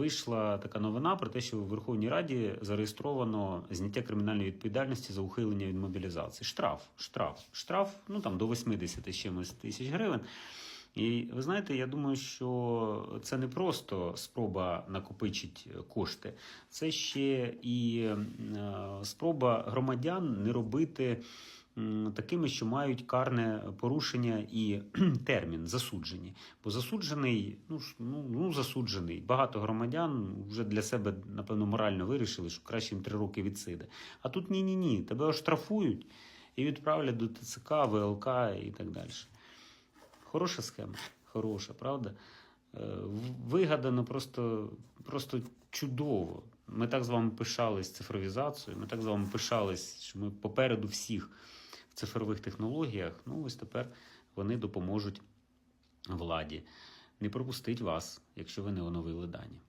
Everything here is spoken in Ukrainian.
вийшла така новина про те, що в Верховній Раді зареєстровано зняття кримінальної відповідальності за ухилення від мобілізації. Штраф, штраф, штраф, ну там до 80 з чимось тисяч гривень. І ви знаєте, я думаю, що це не просто спроба накопичити кошти, це ще і е, спроба громадян не робити такими, що мають карне порушення і термін засуджені. Бо засуджений, ну ну, ну засуджений. Багато громадян вже для себе, напевно, морально вирішили, що краще їм три роки відсиде. А тут ні, ні, ні. Тебе оштрафують і відправлять до ТЦК, ВЛК і так далі. Хороша схема, хороша, правда? Е, Вигадано просто, просто чудово. Ми так з вами пишались цифровізацією, ми так з вами пишались, що ми попереду всіх в цифрових технологіях. Ну, ось тепер вони допоможуть владі. Не пропустить вас, якщо ви не оновили дані.